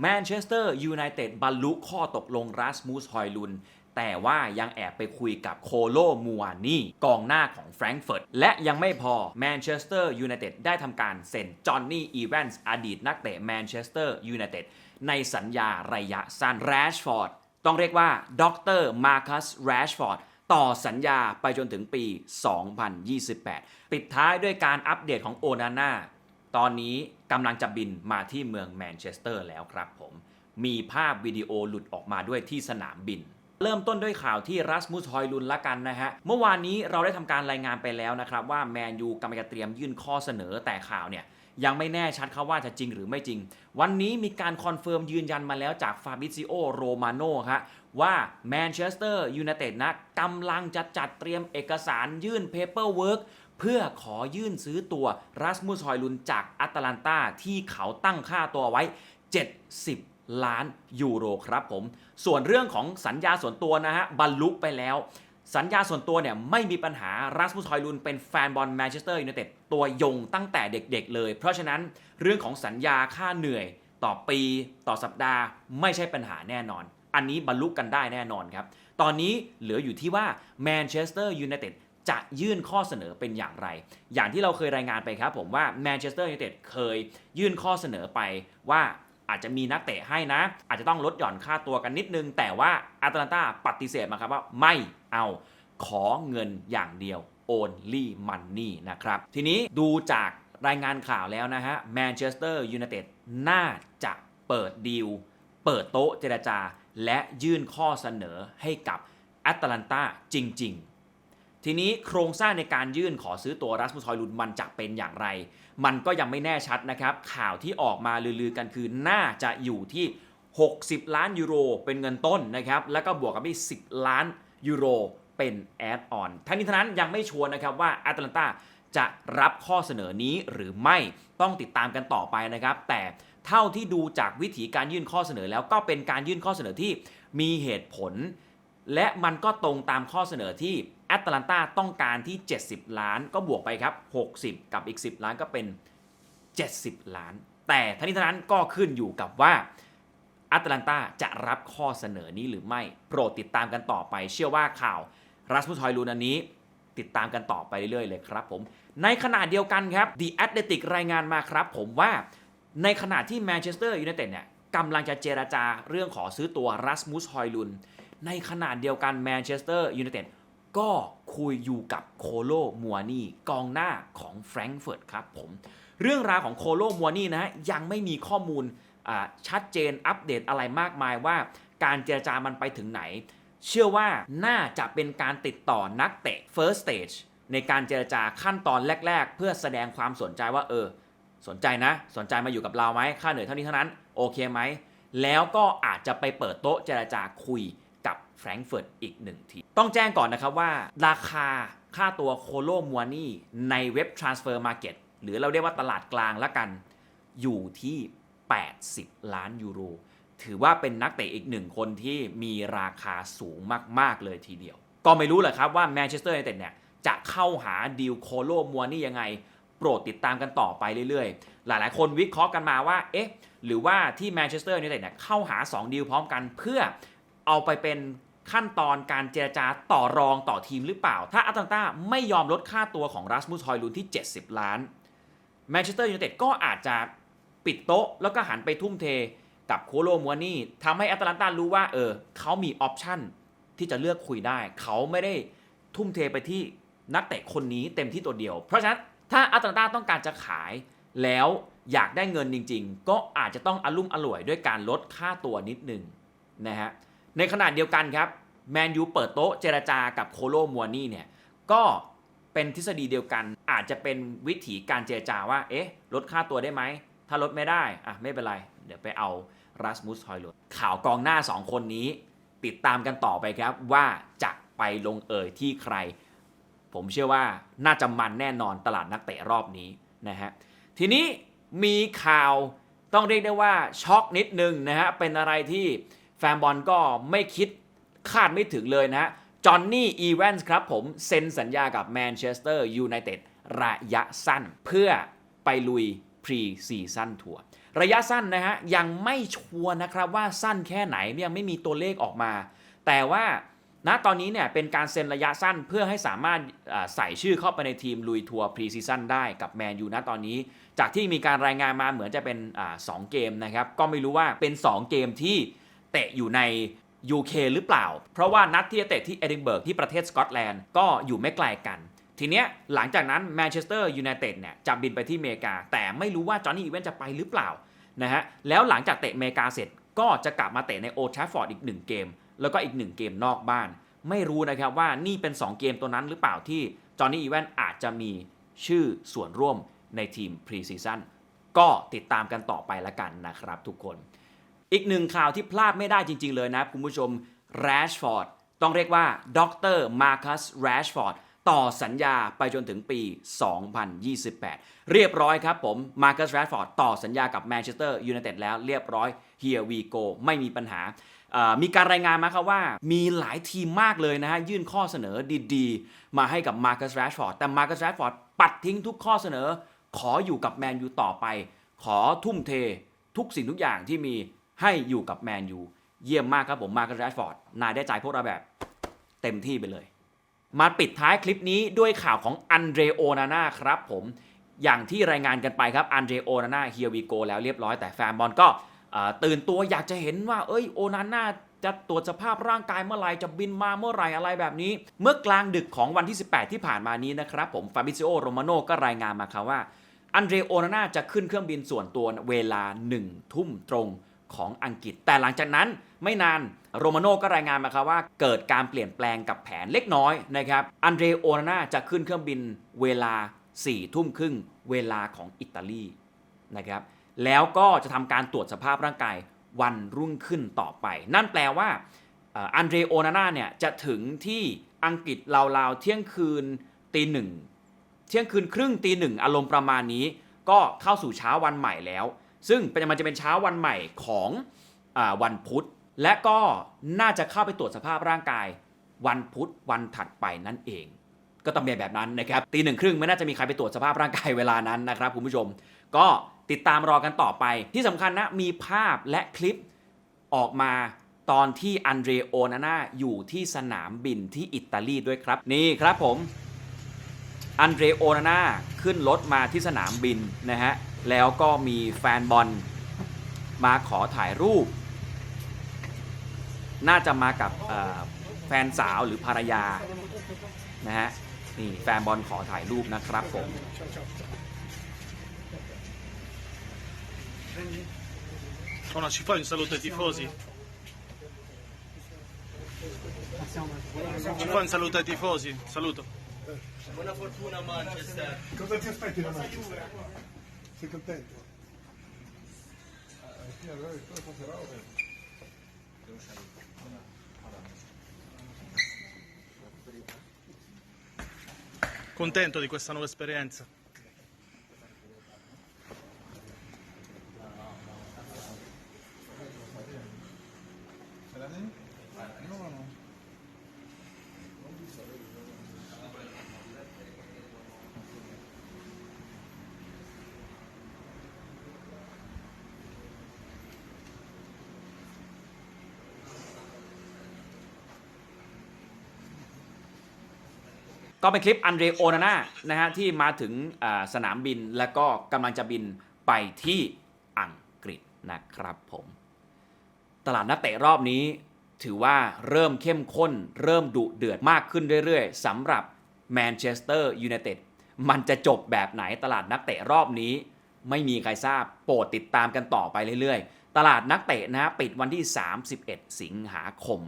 แมนเชสเตอร์ยูไนเต็ดบรรลุข้อตกลงรัสมูสฮอยลุน แต่ว่ายังแอบไปคุยกับโคโลมัวนี่กองหน้าของแฟรงก์เฟิร์ตและยังไม่พอแมนเชสเตอร์ยูไนเต็ดได้ทำการเซ็นจอห์นนี่อีแวนส์อดีตนักเตะแมนเชสเตอร์ยูไนเต็ดในสัญญาระยะสั้นแรชฟอร์ดต้องเรียกว่าดรมาร์คัสแรชฟอร์ดต่อสัญญาไปจนถึงปี 2028 ปิดท้ายด้วยการอัปเดตของโอนาน่าตอนนี้ กำลังจะบินมาที่เมืองแมนเชสเตอร์แล้วครับผม มีภาพวิดีโอหลุดออกมาด้วยที่สนามบิน เริ่มต้นด้วยข่าวที่รัสมุสฮอยลุนละกันนะฮะ เมื่อวานนี้เราได้ทำการรายงานไปแล้วนะครับ ว่าแมนยูกำลังจะเตรียมยื่นข้อเสนอแต่ข่าวเนี่ยยังไม่แน่ชัดครับว่าจะจริงหรือไม่จริง วันนี้มีการคอนเฟิร์มยืนยันมาแล้วจากฟาบิซิโอโรมาโนครับว่าแมนเชสเตอร์ยูไนเต็ดนะกำลังจะจัดเตรียมเอกสารยื่นเพเปอร์เวิร์ก เพื่อขอยื่นซื้อตัวรัสมุสฮอยลุนจากแอตแลนตาที่เขาตั้งค่าตัวไว้ 70 ล้านยูโรครับผม ส่วนเรื่องของสัญญาส่วนตัวนะฮะบรรลุไปแล้ว สัญญาส่วนตัวเนี่ยไม่มีปัญหารัสมุสฮอยลุนเป็นแฟนบอลแมนเชสเตอร์ยูไนเต็ดตัวยงตั้งแต่เด็กๆเลย เพราะฉะนั้นเรื่องของสัญญาค่าเหนื่อยต่อปีต่อสัปดาห์ไม่ใช่ปัญหาแน่นอน อันนี้บรรลุกันได้แน่นอนครับ ตอนนี้เหลืออยู่ที่ว่าแมนเชสเตอร์ยูไนเต็ด จะยื่นข้อเสนอเป็นอย่างไร อย่างที่เราเคยรายงานไปครับผมว่าแมนเชสเตอร์ยูไนเต็ดเคยยื่นข้อเสนอไปว่าอาจจะมีนักเตะให้นะ อาจจะต้องลดหย่อนค่าตัวกันนิดนึง แต่ว่าอาตแลนตาปฏิเสธมาครับว่าไม่เอาขอเงินอย่างเดียว only money นะครับ ทีนี้ดูจากรายงานข่าวแล้วนะฮะแมนเชสเตอร์ยูไนเต็ดน่าจะเปิดดีล เปิดโต๊ะเจรจา และยื่นข้อเสนอให้กับแอตแลนตาจริง ๆ ทีนี้โครงสร้างในการยื่นขอซื้อตัวรัสมุสฮอยลุนมันจะเป็นอย่างไร มันก็ยังไม่แน่ชัดนะครับ ข่าวที่ออกมาลือๆกันคือน่าจะอยู่ที่ 60 ล้านยูโรเป็นเงินต้นนะครับ แล้วก็บวกกับอีก10 ล้านยูโรเป็นแอดออน ทั้งนี้ทั้งนั้นยังไม่ชัวร์นะครับว่าแอตแลนตาจะรับข้อเสนอนี้หรือไม่ต้องติดตามกันต่อไปนะครับ แต่เท่าที่ดูจากวิธีการยื่นข้อเสนอแล้วก็เป็นการยื่นข้อเสนอที่มีเหตุผล และมันก็ตรงตามข้อเสนอที่ แอตแลนตาต้องการที่ 70 ล้านก็บวกไปครับ 60 กับอีก 10 ล้านก็เป็น 70 ล้าน แต่ทั้งนี้ทั้งนั้นก็ขึ้นอยู่กับว่าแอตแลนตาจะรับข้อเสนอนี้หรือไม่ โปรดติดตามกันต่อไป เชื่อว่าข่าวรัสมุสฮอยลูนอันนี้ ติดตามกันต่อไปเรื่อยๆเลยครับผม ในขณะเดียวกันครับ The Athletic รายงานมาครับผมว่าในขณะที่แมนเชสเตอร์ยูไนเต็ดเนี่ยกำลังจะเจราจาเรื่องขอซื้อตัวรัสมุสฮอยลุนในขณะเดียวกันแมนเชสเตอร์ยูไนเต็ด ก็คุยอยู่กับโคโลมัวนี่กองหน้าของแฟรงก์เฟิร์ตครับผม เรื่องราวของโคโลมัวนี่นะฮะยังไม่มีข้อมูลชัดเจนอัปเดตอะไรมากมายว่า การเจรจามันไปถึงไหน เชื่อว่าน่าจะเป็นการติดต่อนักเตะ first stage ในการเจรจาขั้นตอนแรก ๆ เพื่อแสดงความสนใจว่าเออ สนใจนะ สนใจมาอยู่กับเราไหมค่าเหนื่อยเท่านี้เท่านั้น โอเคไหม แล้วก็อาจจะไปเปิดโต๊ะเจรจาคุย กับแฟรงก์เฟิร์ตอีกหนึ่งที ต้องแจ้งก่อนนะครับว่า ราคาค่าตัวโคโลมัวนี่ในเว็บ Transfer Market หรือเราเรียกว่าตลาดกลางละกัน อยู่ที่ 80 ล้านยูโร ถือว่าเป็นนักเตะอีกหนึ่งคนที่มีราคาสูงมาก ๆ เลยทีเดียว ก็ไม่รู้แหละครับว่าแมนเชสเตอร์ยูไนเต็ดเนี่ยจะเข้าหาดีลโคโลมัวนี่ยังไง โปรดติดตามกันต่อไปเรื่อย ๆ หลาย ๆ คนวิเคราะห์กันมาว่า เอ๊ะ หรือว่าที่แมนเชสเตอร์ยูไนเต็ดเนี่ยเข้าหา 2 ดีลพร้อมกันเพื่อ เอาไปเป็นขั้นตอนการเจรจาต่อรองต่อทีมหรือเปล่า ถ้าอัตแลนตาไม่ยอมลดค่าตัวของรัสมุสฮอยลุนที่ 70 ล้านแมนเชสเตอร์ยูไนเต็ดก็อาจจะปิดโต๊ะ แล้วก็หันไปทุ่มเทกับโคโลมัวนี่ทำให้แอตแลนตารู้ว่า เออเขามีออปชั่นที่จะเลือกคุยได้ เขาไม่ได้ทุ่มเทไปที่นักเตะคนนี้เต็มที่ตัวเดียว เพราะฉะนั้นถ้าแอตแลนตาต้องการจะขาย แล้วอยากได้เงินจริง ๆ ก็อาจจะต้องอลุ่มอล่วยด้วยการลดค่าตัวนิดนึงนะฮะ ในขณะเดียวกันครับแมนยูเปิดโต๊ะเจรจากับโคโลมัวนี่เนี่ยก็เป็นทฤษฎีเดียวกัน อาจจะเป็นวิธีการเจรจาว่า เอ๊ะ ลดค่าตัวได้ไหม ถ้าลดไม่ได้อะไม่เป็นไร เดี๋ยวไปเอารัสมุสฮอยลุนข่าวกองหน้า 2 คนนี้ ติดตามกันต่อไปครับว่าจะไปลงเอ่ยที่ใคร ผมเชื่อว่าน่าจะมันแน่นอนตลาดนักเตะรอบนี้นะฮะทีนี้มีข่าวต้องเรียกได้ว่าช็อกนิดนึงนะฮะเป็นอะไรที่ แฟนบอลก็ไม่คิดคาดไม่ถึงเลยนะฮะจอห์นนี่อีแวนส์ครับผมเซ็นสัญญากับแมนเชสเตอร์ยูไนเต็ดระยะสั้นเพื่อไปลุยพรีซีซั่นทัวร์ระยะสั้นนะฮะ ยังไม่ชัวร์นะครับว่าสั้นแค่ไหนยังไม่มีตัวเลขออกมา แต่ว่าณตอนนี้เนี่ยเป็นการเซ็นระยะสั้นเพื่อให้สามารถใส่ชื่อเข้าไปในทีมลุยทัวร์พรีซีซั่นได้กับแมนยูณตอนนี้ จากที่มีการรายงานมาเหมือนจะเป็นอาสองเกมนะครับ ก็ไม่รู้ว่าเป็น 2 เกมที่ เตะอยู่ใน UK หรือเปล่า เพราะว่านัดที่จะเตะที่เอดินเบิร์กที่ประเทศสกอตแลนด์ก็อยู่ไม่ไกลกัน ทีเนี้ยหลังจากนั้นแมนเชสเตอร์ยูไนเต็ดเนี่ยจะบินไปที่อเมริกา แต่ไม่รู้ว่าจอห์นนี่อีเวนจะไปหรือเปล่านะฮะแล้วหลังจากเตะอเมริกาเสร็จก็จะกลับมาเตะในโอทราฟอร์ดอีก 1 เกม แล้วก็อีก 1 เกมนอกบ้าน ไม่รู้นะครับว่านี่เป็น 2 เกมตัวนั้นหรือเปล่าที่จอห์นนี่อีเวนอาจจะมีชื่อส่วนร่วมในทีมพรีซีซั่นก็ติดตามกันต่อไปละกันนะครับทุกคน อีกหนึ่งข่าวที่พลาดไม่ได้จริง ๆ เลยนะคุณผู้ชมแรชฟอร์ดต้องเรียกว่าดรมาร์คัสแรชฟอร์ดต่อสัญญาไปจนถึงปี 2028 เรียบร้อยครับผมมาร์คัสแรชฟอร์ดต่อสัญญากับแมนเชสเตอร์ยูไนเต็ดแล้วเรียบร้อย here we go ไม่มีปัญหา มีการรายงานมาครับว่า มีหลายทีมมากเลยนะฮะ ยื่นข้อเสนอดีๆ มาให้กับมาร์คัสแรชฟอร์ดแต่มาร์คัสแรชฟอร์ดปัดทิ้งทุกข้อเสนอ ขออยู่กับแมนยูต่อไป ขอทุ่มเททุกสิ่งทุกอย่างที่มี ให้อยู่กับแมนยูเยี่ยมมากครับผมมาร์คแรชฟอร์ดนายได้ใจพวกเราแบบเต็มที่ไปเลย มาปิดท้ายคลิปนี้ด้วยข่าวของอันเดรโอนาน่าครับผมอย่างที่รายงานกันไปครับอันเดรโอนาน่าเฮียวีโกแล้วเรียบร้อยแต่แฟนบอลก็ตื่นตัวอยากจะเห็นว่า เอ้ยโอนาน่าจะตรวจสภาพร่างกายเมื่อไหร่จะบินมาเมื่อไหร่อะไรแบบนี้ เมื่อกลางดึกของวันที่ 18 ที่ผ่านมานี้นะครับผมฟาบิซิโอโรมาโนก็รายงานมาครับว่าอันเดรโอนาน่าจะขึ้นเครื่องบินส่วนตัวเวลา1ทุ่มตรง ของอังกฤษ แต่หลังจากนั้นไม่นานโรมาโน่ก็รายงานมาครับว่าเกิดการเปลี่ยนแปลงกับแผนเล็กน้อยนะครับอันเดรโอนาน่าจะขึ้นเครื่องบินเวลา4ทุ่มครึ่งเวลาของอิตาลีนะครับแล้วก็จะทำการตรวจสภาพร่างกายวันรุ่งขึ้นต่อไป นั่นแปลว่าอันเดรโอนาน่าเนี่ยจะถึงที่อังกฤษราวๆเที่ยงคืนตีหนึ่งเที่ยงคืนครึ่งตีหนึ่งอารมณ์ประมาณนี้ ก็เข้าสู่เช้าวันใหม่แล้ว ซึ่งเป็นมันจะเป็นเช้าวันใหม่ของอวันพุธ และก็น่าจะเข้าไปตรวจสภาพร่างกาย วันพุธวันถัดไปนั่นเอง ก็ต้องเป็นแบบนั้นนะครับตีหนึ่งครึ่งไม่น่าจะมีใครไปตรวจสภาพร่างกายเวลานั้นนะครับคุณผู้ชม ก็ติดตามรอกันต่อไป ที่สำคัญนะมีภาพและคลิปออกมาตอนที่อันเดรโอนาน่าอยู่ที่สนามบินที่อิตาลีด้วยครับ นี่ครับผมอันเดรโอนาน่าขึ้นรถมาที่สนามบินนะฮะ แล้วก็มีแฟนบอลมาขอถ่ายรูป น่าจะมากับเอ่อแฟนสาวหรือภรรยา นะฮะ นี่แฟนบอลขอถ่ายรูปนะครับผม Ona ci fai un saluto ai tifosi? Ci fai un saluto ai tifosi? Saluto. Cosa ti aspetti da Manchester? Sei contento? Eh, sì, allora cosa passerà ora? Contento di questa nuova esperienza? ก็เป็นคลิปอันเดรโอนาน่านะฮะที่มาถึงสนามบินแล้วก็กำลังจะบินไปที่อังกฤษนะครับผม ตลาดนักเตะรอบนี้ถือว่าเริ่มเข้มข้น เริ่มดุเดือดมากขึ้นเรื่อยๆสำหรับแมนเชสเตอร์ยูไนเต็ดมันจะจบแบบไหนตลาดนักเตะรอบนี้ ไม่มีใครทราบโปรดติดตามกันต่อไปเรื่อยๆ ตลาดนักเตะนะฮะปิดวันที่ 31 สิงหาคม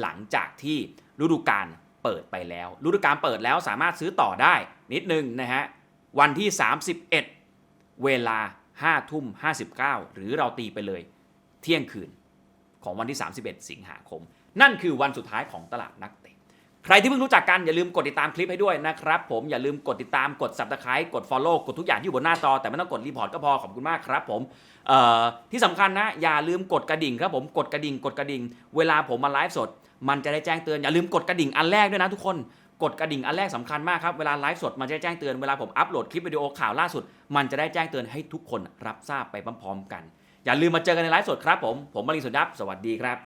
หลังจากที่ฤดูกาล เปิดไปแล้วฤดูกาลเปิดแล้วสามารถซื้อต่อได้นิดนึงนะฮะ วันที่ 31 เวลา5ทุ่ม59 หรือเราตีไปเลยเที่ยงคืนของวันที่ 31 สิงหาคม นั่นคือวันสุดท้ายของตลาดนักเตะ ใครที่เพิ่งรู้จักกันอย่าลืมกดติดตามคลิปให้ด้วยนะครับ ผมอย่าลืมกดติดตามกด subscribe กด follow กดทุกอย่างที่อยู่บนหน้าจอแต่ไม่ต้องกดรีพอร์ตก็พอขอบคุณมากครับผมที่สำคัญนะอย่าลืมกดกระดิ่งครับผมกดกระดิ่งกดกระดิ่ง เวลาผมมาไลฟ์สด มันจะได้แจ้งเตือนอย่าลืมกดกระดิ่งอันแรกด้วยนะทุกคนกดกระดิ่งอันแรกสำคัญมากครับเวลาไลฟ์สดมันจะได้แจ้งเตือนเวลาผมอัปโหลดคลิปวิดีโอข่าวล่าสุด มันจะได้แจ้งเตือนให้ทุกคนรับทราบไปพร้อมๆกัน อย่าลืมมาเจอกันในไลฟ์สดครับผมผมมารินสุดับสวัสดีครับ